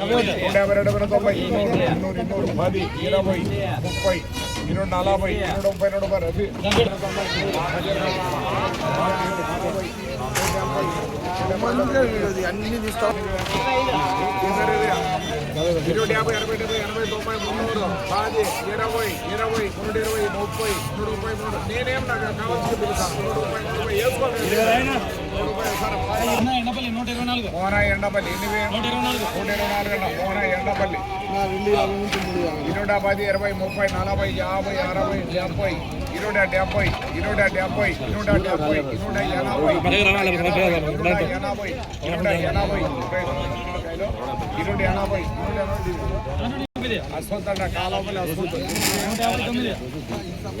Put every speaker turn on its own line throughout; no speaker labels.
నూట యాభై రెండు వేల తొంభై నూరు నూరు పది ఇరవై ముప్పై ఇరవై నలభై ఇరవై ముప్పై రెండు రవి
అన్ని తీసుకో
ఇరవై యాభై అరవై డెబ్బై ఎనభై తొంభై మున్నూరు పది ఇరవై ఇరవై నూట ఇరవై ముప్పై నూట ముప్పై మూడు నేనేం నాకు కావాల్సింది పిలుస్తాను నూట ముప్పై నూట ముప్పై సార్
ఎండపల్లి నూట ఇరవై నాలుగు
మోన ఎండపల్లి
నూట ఇరవై నాలుగు
నూట ఇరవై నాలుగు మోన ఎండపల్లి ఇరవై పది ఇరవై ముప్పై నలభై యాభై అరవై డెబ్బై ఇరవై డెబ్బై ఇరవై డెబ్బై ఇరవై డెబ్బై ఇరవై ఎనభై ఇరవై ఎనభై ఇరవై ఎనభై ఇరవై ఎనభై అశ్వంత్ కాలంలో
నూట యాభై తొమ్మిది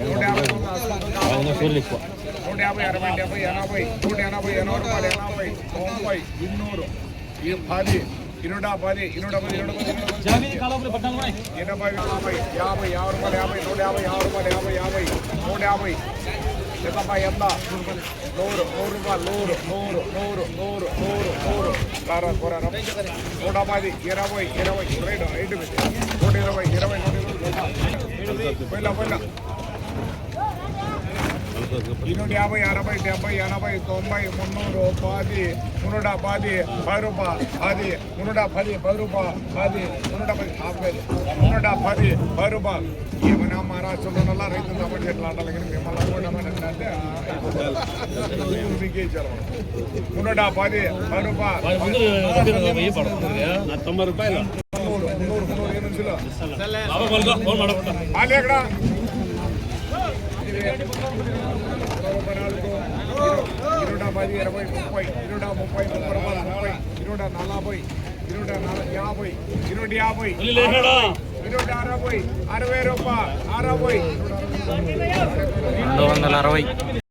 నూట యాభై తొమ్మిది నూట యాభై అరవై డెబ్బై ఎనభై నూట ఎనభై ఎనభై ఎనభై తొంభై ఇన్నూరు. ఈ పది ఇరవై పది ఇరవై పది ఇరవై ఇరవై ఎనభై యాభై యాభై యాభై రూపాయలు యాభై నూట యాభై యాభై రూపాయలు యాభై యాభై నూట యాభై ఎంతపై ఎంత? నూరు నూరు రూపాయలు నూరు నూరు నూరు నూరు నూరు నూరు. కారా కూర నూట పది ఇరవై ఇరవై రైట్ రైట్ నూట ఇరవై ఇరవై నూట ఇరవై పోయినా పోయినా నూట యాభై అరవై డెబ్బై ఎనభై తొంభై మున్నూరు పది మున్నూట పది పది రూపాయలు పది మున్నూట పది పది రూపాయలు పది మున్నూట పది ఆపలేదు మున్నూట పది పది రూపాయలు ఏమైనా మహారాష్ట్రలో ఉన్న రైతులు కాబట్టి ఎట్లా ఆడాలి కానీ మిమ్మల్ని కొనమని అంటే మీకే ఇచ్చారు మున్నూట పది పది రూపాయలు
తొంభై రూపాయలు
మున్నూరు మున్నూరు మున్నూరు ఏ నుంచిలో ఇరవై పది ఇరవై ముప్పై ఇరవై ముప్పై ముప్పై రూపాయలు ముప్పై ఇరవై నలభై ఇరవై నలభై యాభై ఇరవై యాభై ఇరవై అరవై అరవై రూపాయ అరవై
రెండు వందల అరవై